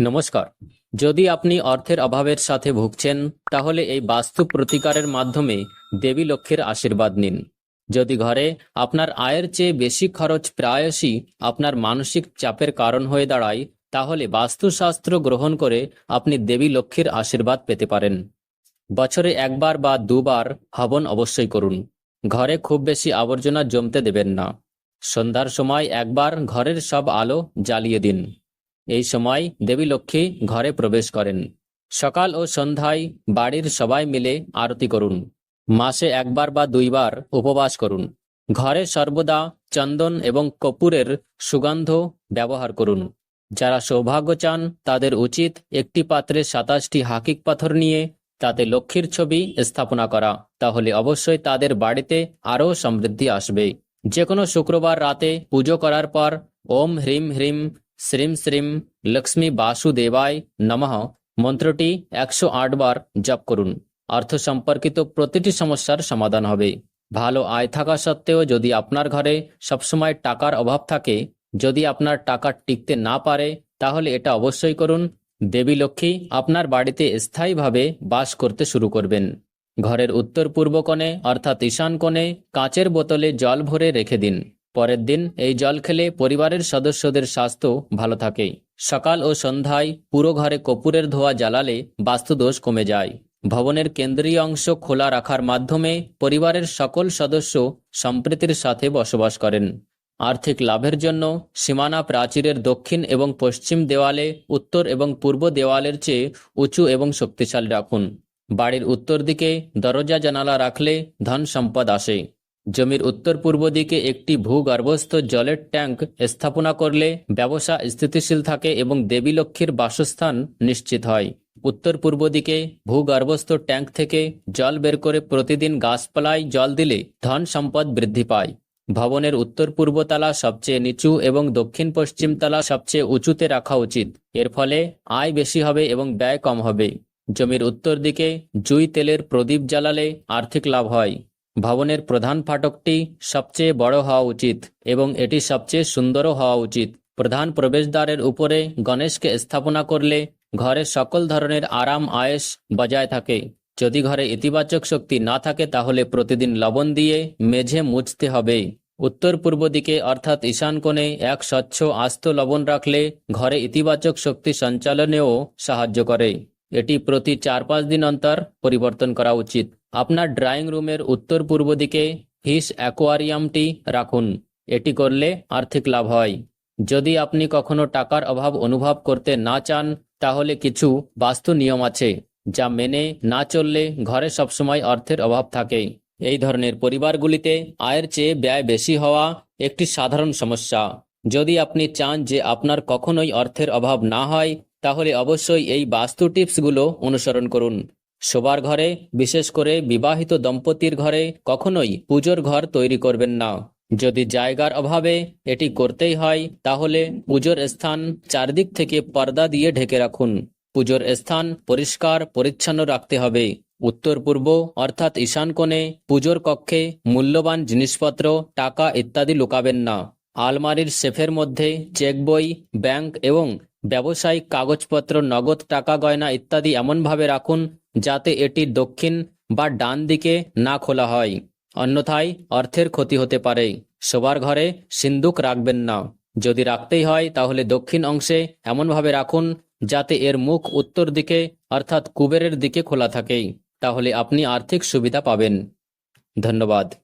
নমস্কার। যদি আপনি অর্থের অভাবের সাথে ভুগছেন, তাহলে এই বাস্তু প্রতিকারের মাধ্যমে দেবী লক্ষ্মীর আশীর্বাদ নিন। যদি ঘরে আপনার আয়ের চেয়ে বেশি খরচ প্রায়শই আপনার মানসিক চাপের কারণ হয়ে দাঁড়ায়, তাহলে বাস্তুশাস্ত্র গ্রহণ করে আপনি দেবী লক্ষ্মীর আশীর্বাদ পেতে পারেন। বছরে একবার বা দুবার হবন অবশ্যই করুন। ঘরে খুব বেশি আবর্জনা জমতে দেবেন না। সন্ধ্যার সময় একবার ঘরের সব আলো জ্বালিয়ে দিন। এই সময় দেবী লক্ষ্মী ঘরে প্রবেশ করেন। সকাল ও সন্ধ্যায় বাড়ির সবাই মিলে আরতি করুন। মাসে একবার বা দুইবার উপবাস করুন। ঘরে সর্বদা চন্দন এবং কপুরের সুগন্ধ ব্যবহার করুন। যারা সৌভাগ্য চান তাদের উচিত একটি পাত্রে সাতাশটি হাকিক পাথর নিয়ে তাতে লক্ষ্মীর ছবি স্থাপনা করা। তাহলে অবশ্যই তাদের বাড়িতে আরও সমৃদ্ধি আসবে। যে কোনো শুক্রবার রাতে পুজো করার পর ওম হ্রিম হ্রিম, শ্রীম শ্রীম, লক্ষ্মী বাসুদেবায় নমঃ। মন্ত্রটি একশো আট বার জপ করুন। অর্থ সম্পর্কিত প্রতিটি সমস্যার সমাধান হবে। ভালো আয় থাকা সত্ত্বেও যদি আপনার ঘরে সবসময় টাকার অভাব থাকে, যদি আপনার টাকা টিকতে না পারে, তাহলে এটা অবশ্যই করুন। দেবী লক্ষ্মী আপনার বাড়িতে স্থায়ীভাবে বাস করতে শুরু করবেন। ঘরের উত্তর পূর্ব কোণে, অর্থাৎ ঈশান কোণে, কাঁচের বোতলে জল ভরে রেখে দিন। পরের দিন এই জল খেলে পরিবারের সদস্যদের স্বাস্থ্য ভালো থাকে। সকাল ও সন্ধ্যায় পুরো ঘরে কপুরের ধোয়া জ্বালালে বাস্তুদোষ কমে যায়। ভবনের কেন্দ্রীয় অংশ খোলা রাখার মাধ্যমে পরিবারের সকল সদস্য সম্প্রীতির সাথে বসবাস করেন। আর্থিক লাভের জন্য সীমানা প্রাচীরের দক্ষিণ এবং পশ্চিম দেওয়ালে, উত্তর এবং পূর্ব দেওয়ালের চেয়ে উঁচু এবং শক্তিশালী রাখুন। বাড়ির উত্তর দিকে দরজা জানালা রাখলে ধন সম্পদ আসে। জমির উত্তর পূর্ব দিকে একটি ভূগর্ভস্থ জলের ট্যাঙ্ক স্থাপনা করলে ব্যবসা স্থিতিশীল থাকে এবং দেবী লক্ষ্মীর বাসস্থান নিশ্চিত হয়। উত্তর পূর্ব দিকে ভূগর্ভস্থ ট্যাঙ্ক থেকে জল বের করে প্রতিদিন গাছপালায় জল দিলে ধন সম্পদ বৃদ্ধি পায়। ভবনের উত্তর পূর্ব তালা সবচেয়ে নিচু এবং দক্ষিণ পশ্চিম তালা সবচেয়ে উঁচুতে রাখা উচিত। এর ফলে আয় বেশি হবে এবং ব্যয় কম হবে। জমির উত্তর দিকে জুই তেলের প্রদীপ জ্বালালে আর্থিক লাভ হয়। ভবনের প্রধান ফাটকটি সবচেয়ে বড় হওয়া উচিত এবং এটি সবচেয়ে সুন্দরও হওয়া উচিত। প্রধান প্রবেশদ্বারের উপরে গণেশকে স্থাপনা করলে ঘরে সকল ধরনের আরাম আয়েস বজায় থাকে। যদি ঘরে ইতিবাচক শক্তি না থাকে, তাহলে প্রতিদিন লবণ দিয়ে মেঝে মুছতে হবে। উত্তর পূর্ব দিকে অর্থাৎ ঈশান কোণে এক স্বচ্ছ আস্ত লবণ রাখলে ঘরে ইতিবাচক শক্তি সঞ্চালনেও সাহায্য করে। এটি প্রতি চার পাঁচ দিন অন্তর পরিবর্তন করা উচিত। আপনার ড্রয়িং রুমের উত্তর পূর্ব দিকে ফিশ অ্যাকোয়ারিয়ামটি রাখুন। এটি করলে আর্থিক লাভ হয়। যদি আপনি কখনো টাকার অভাব অনুভব করতে না চান, তাহলে কিছু বাস্তু নিয়ম আছে, যা মেনে না চললে ঘরে সবসময় অর্থের অভাব থাকে। এই ধরনের পরিবারগুলিতে আয়ের চেয়ে ব্যয় বেশি হওয়া একটি সাধারণ সমস্যা। যদি আপনি চান যে আপনার কখনোই অর্থের অভাব না হয় তাহলে অবশ্যই এই বাস্তু টিপসগুলো অনুসরণ করুন। শোবার ঘরে, বিশেষ করে বিবাহিত দম্পতির ঘরে, কখনোই পুজোর ঘর তৈরি করবেন না। যদি জায়গার অভাবে এটি করতেই হয়, তাহলে পুজোর স্থান চারদিক থেকে পর্দা দিয়ে ঢেকে রাখুন। পুজোর স্থান পরিষ্কার, পরিচ্ছন্ন রাখতে হবে। উত্তর পূর্ব, অর্থাৎ ঈশান কোণে, পুজোর কক্ষে মূল্যবান জিনিসপত্র, টাকা ইত্যাদি লুকাবেন না। আলমারির সেফের মধ্যে চেক বই, ব্যাংক এবং ব্যবসায়িক কাগজপত্র, নগদ টাকা গয়না ইত্যাদি এমনভাবে রাখুন যাতে এটি দক্ষিণ বা ডান দিকে না খোলা হয়। অন্যথায় অর্থের ক্ষতি হতে পারে। শোবার ঘরে সিন্দুক রাখবেন না। যদি রাখতেই হয়, তাহলে দক্ষিণ অংশে এমনভাবে রাখুন যাতে এর মুখ উত্তর দিকে অর্থাৎ কুবেরের দিকে খোলা থাকে। তাহলে আপনি আর্থিক সুবিধা পাবেন। ধন্যবাদ।